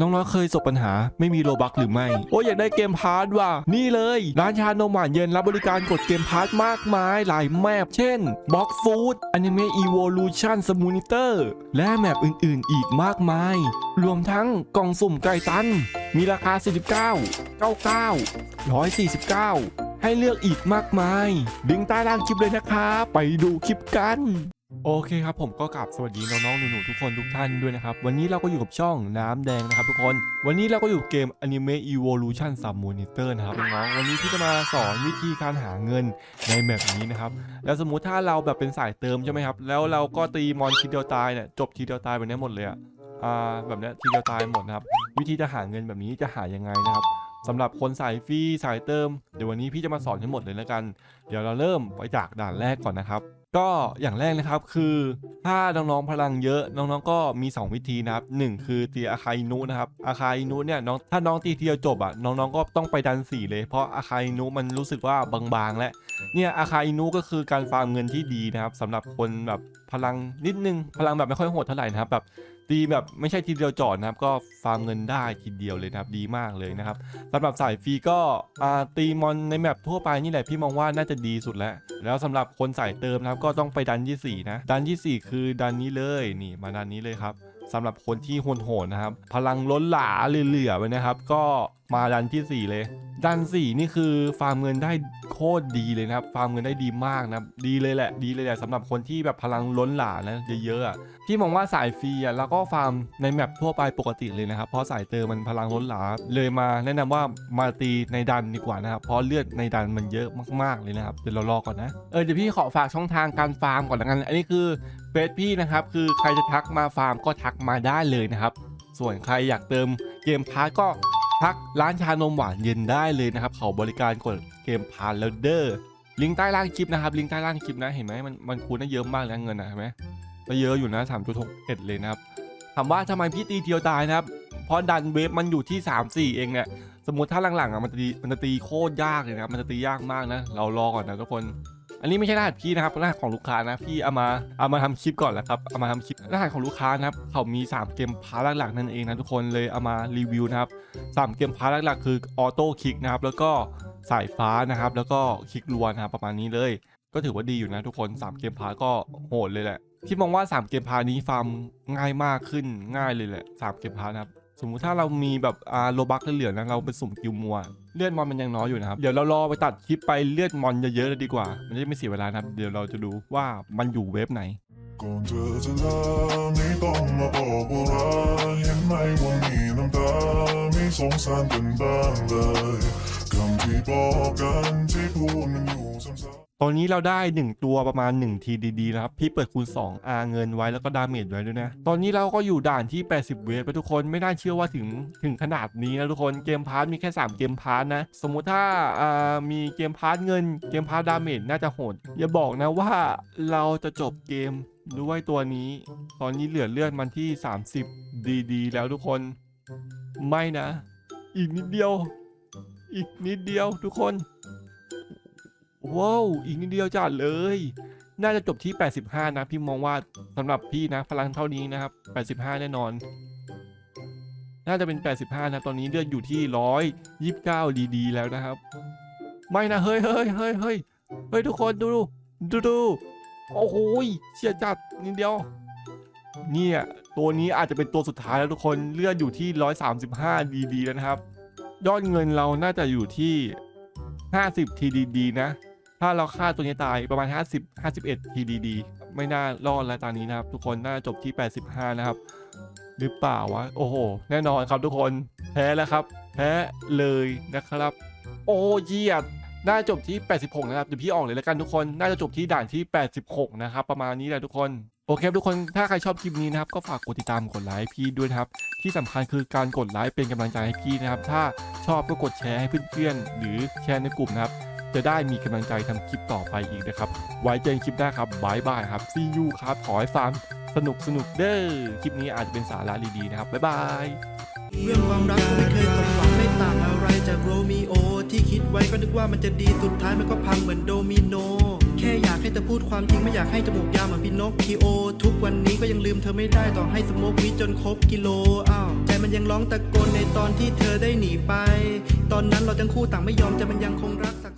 น้องๆเคยประสบปัญหาไม่มีโลบักหรือไม่ โอ้อยากได้เกมพาร์ทว่ะ นี่เลย ร้านชานมหวานเย็นรับบริการกดเกมพาร์ทมากมาย หลายแมปเช่น Box Food Anime Evolution Simulator และแมปอื่นๆ อีกมากมาย รวมทั้งกล่องสุ่มไก่ตัน มีราคา 49 99 149 ให้เลือกอีกมากมายลิงใต้ล่างคลิปเลยนะครับ ไปดูคลิปกัน โอเคครับผมก็กลับสวัสดีน้องๆหนูๆทุกคนทุกท่านด้วยนะครับ วันนี้เราก็อยู่กับช่องน้ำแดงนะครับทุกคน วันนี้เราก็อยู่เกม Anime Evolution Sub Monitor นะครับน้องๆวันนี้พี่จะมาสอนวิธีการหาเงินในแบบนี้นะครับ แล้วสมมุติถ้าเราแบบเป็นสายเติมใช่ไหมครับ แล้วเราก็ตีมอนทีเดียวตายเนี่ยจบทีเดียวตายแบบนี้หมดเลยอะอ่าแบบเนี้ยทีเดียวตายหมดนะครับ วิธีจะหาเงินแบบนี้จะหายังไงนะครับสำหรับคนสายฟรีสายเติม เดี๋ยววันนี้พี่จะมาสอนให้หมดเลยแล้วกัน เดี๋ยวเราเริ่มไปจากด่านแรกก่อนนะครับ ก็อย่างแรกนะครับคือถ้าน้องๆพลังเยอะ น้องๆก็มี 2 วิธีนะครับหนึ่งคือตีอาคาอินุนะครับอาคาอินุเนี่ยน้องถ้าน้องตีทีเทียวจบอะน้องๆก็ต้องไปดันสีเลยเพราะอาคาอินุมันรู้สึกว่าบางๆ และเนี่ยอาคาอินุก็คือการฟาร์มเงินที่ดีนะครับสำหรับคนแบบพลังนิดนึงพลังแบบไม่ค่อยโหดเท่าไหร่นะครับแบบ ตีแบบไม่ใช่ทีเดียวจอดนะครับก็ฟาร์มเงินได้ทีเดียวเลยนะครับดีมากเลยนะครับสำหรับสายฟรีก็ตีมอนในแมปทั่วไปนี่แหละพี่มองว่าน่าจะดีสุดแล้ว แล้วสำหรับคนสายเติมนะครับก็ต้องไปดันที่4นะดันที่4 คือดันนี้เลยนี่มาดันนี้เลยครับสำหรับคนที่โหดๆนะครับ พลังล้นหลาเหลือๆไปนะครับ ก็มาดันที่ 4 เลย ดัน 4 นี่คือฟาร์มเงินได้โคตรดีเลยนะครับ ฟาร์มเงินได้ดีมากนะดีเลยแหละ ดีเลยแหละสำหรับคนที่แบบพลังล้นหลานะเยอะๆอะพี่มองว่าสายฟรีอะแล้วก็ฟาร์มในแมปทั่วไปปกติเลยนะครับ เพราะสายเติมมันพลังล้นหลาเลยมาแนะนำว่ามาตีในดันดีกว่านะครับ เพราะเลือดในดันมันเยอะมากๆเลยนะครับเดี๋ยวเรารอก่อนนะเออเดี๋ยวพี่ขอฝากช่องทางการฟาร์มก่อนละกัน อันนี้คือเฟซพี่นะครับคือใครจะทักมาฟาร์มก็ทักมาได้เลยนะครับส่วนใครอยากเติมเกมพาร์ทก็ ทักร้านชานมหวานเย็นได้เลยนะครับเขาบริการกดเกมพาร์แล้วเด้อลิงก์ใต้ล่างคลิปนะครับลิงก์ใต้ล่างคลิปนะเห็นไหมมันมันคูณได้เยอะมากนะเงินนะเห็นไหมก็เยอะอยู่นะ 3 6เอ็ดเลยนะครับถามว่าทำไมพี่ตีเทียวตายนะครับ เพราะดันเวฟมันอยู่ที่ 3 4 เองเนี่ยสมมติถ้าหลังๆอะมันจะตีมันจะตีโคตรยากเลยนะครับมันจะตียากมากนะ เรารอก่อนนะทุกคน อันนี้ไม่ใช่รหัสพี่นะครับรหัสของลูกค้านะพี่เอามาเอามาทำคลิปก่อนแหละครับเอามาทำคลิปรหัสของลูกค้านะครับเขามี 3 เกมพาร์ทหลักๆนั่นเองนะทุกคนเลยเอามารีวิวนะครับ3เกมพาร์ทหลักๆคือออโต้คลิกนะครับแล้วก็สายฟ้านะครับ แล้วก็คลิกรัวนะครับประมาณนี้เลย ก็ถือว่าดีอยู่นะทุกคน 3 เกมพาร์ทก็โหดเลยแหละที่มองว่า 3 เกมพาร์ทนี้ฟาร์มง่ายมากขึ้นง่ายเลยแหละ3เกมพาร์ทนะครับ สมมุติถ้าเรามีแบบอ่าโลบักเหลือๆนะเราไปสุ่มกิวมัว เลือดมอนมันยังน้อยอยู่นะครับ เดี๋ยวเรารอไปตัดคลิปไปเลือดมอนเยอะๆเลยดีกว่า มันจะไม่เสียเวลานะครับ เดี๋ยวเราจะดูว่ามันอยู่เว็บไหน ก่อนเธอจะลาไม่ต้องมาบอกว่ารักเห็นไหมว่ามีน้ำตาไม่สงสารกันบ้างเลยคำที่บอกกันที่พูดมันอยู่ซ้ำๆ ตอนนี้เราได้ 1 ตัวประมาณ1 TDD นะครับ พี่เปิดคูณ 2 R เงินไว้แล้วก็ดาเมจไว้ด้วยนะ ตอนนี้เราก็อยู่ด่านที่ 80 เวฟไปทุกคนไม่น่าเชื่อว่าถึงถึงขนาดนี้นะทุกคนเกมพาร์ทมีแค่ 3 เกมพาร์ทนะ สมมุติถ้าอ่ามีเกมพาร์ทเงินเกมพาร์ทดาเมจน่าจะโหด อย่าบอกนะว่าเราจะจบเกมด้วยตัวนี้ ตอนนี้เหลือเลือดมันที่ 30 DD แล้วทุกคนไม่นะ อีกนิดเดียว อีกนิดเดียวทุกคน ว้าวอีกนิดเดียวจัดเลย น่าจะจบที่ 85 นะ พี่มองว่าสำหรับพี่นะ พลังเท่านี้นะครับ 85 แน่นอน น่าจะเป็น 85 นะ ตอนนี้เลือดอยู่ที่ 129 ดีๆแล้วนะครับ ไม่นะ เฮ้ยเฮ้ยเฮ้ยเฮ้ยเฮ้ยทุกคนดูดูดูดูโอ้โหเชียจัดนิดเดียว เนี่ยตัวนี้อาจจะเป็นตัวสุดท้ายแล้วทุกคนเลือดอยู่ที่ 135 ดีๆแล้วนะครับ ยอดเงินเราน่าจะอยู่ที่ 50 TDD นะ ถ้าเราฆ่าตัวนี้ตายประมาณ 50 51 TDD ไม่น่ารอดแล้วตอนนี้นะครับ ทุกคนน่าจบที่ 85 นะครับ หรือเปล่าวะ โอ้โห แน่นอนครับทุกคนแพ้แล้วครับ แพ้เลยนะครับ โอ้เยียดน่าจบที่ 86 นะครับเดี๋ยวพี่ออกเลยแล้วกันทุกคน น่าจะจบที่ด่านที่ 86 นะครับ ประมาณนี้แหละทุกคน โอเคทุกคน ถ้าใครชอบคลิปนี้นะครับ ก็ฝากกดติดตาม กดไลค์พี่ด้วยครับ ที่สำคัญคือการกดไลค์เป็นกำลังใจให้พี่นะครับ ถ้าชอบก็กดแชร์ให้เพื่อนๆ หรือแชร์ในกลุ่มนะครับ จะได้มีกำลังใจทำคลิปต่อไปอีกนะครับ ไว้เจอกันคลิปหน้าครับบายบายครับซียูครับขอให้ฟาร์มสนุกสนุกเด้อคลิปนี้อาจจะเป็นสาระดีๆนะครับบ๊ายบายเรื่องความรักก็ไม่เคยสมหวังไม่ต่างอะไรจากโรมิโอ ที่คิดไว้ก็นึกว่ามันจะดีสุดท้ายมันก็พังเหมือนโดมิโน แค่อยากให้เธอพูดความจริงไม่อยากให้จมูกยาวเหมือนพินอคคิโอ ทุกวันนี้ก็ยังลืมเธอไม่ได้ต่อให้สโมกวิจนครบกิโลอ้าวใจมันยังร้องตะโกนในตอนที่เธอได้หนีไป ตอนนั้นเราทั้งคู่ต่างไม่ยอมใจมันยังคงรักศัก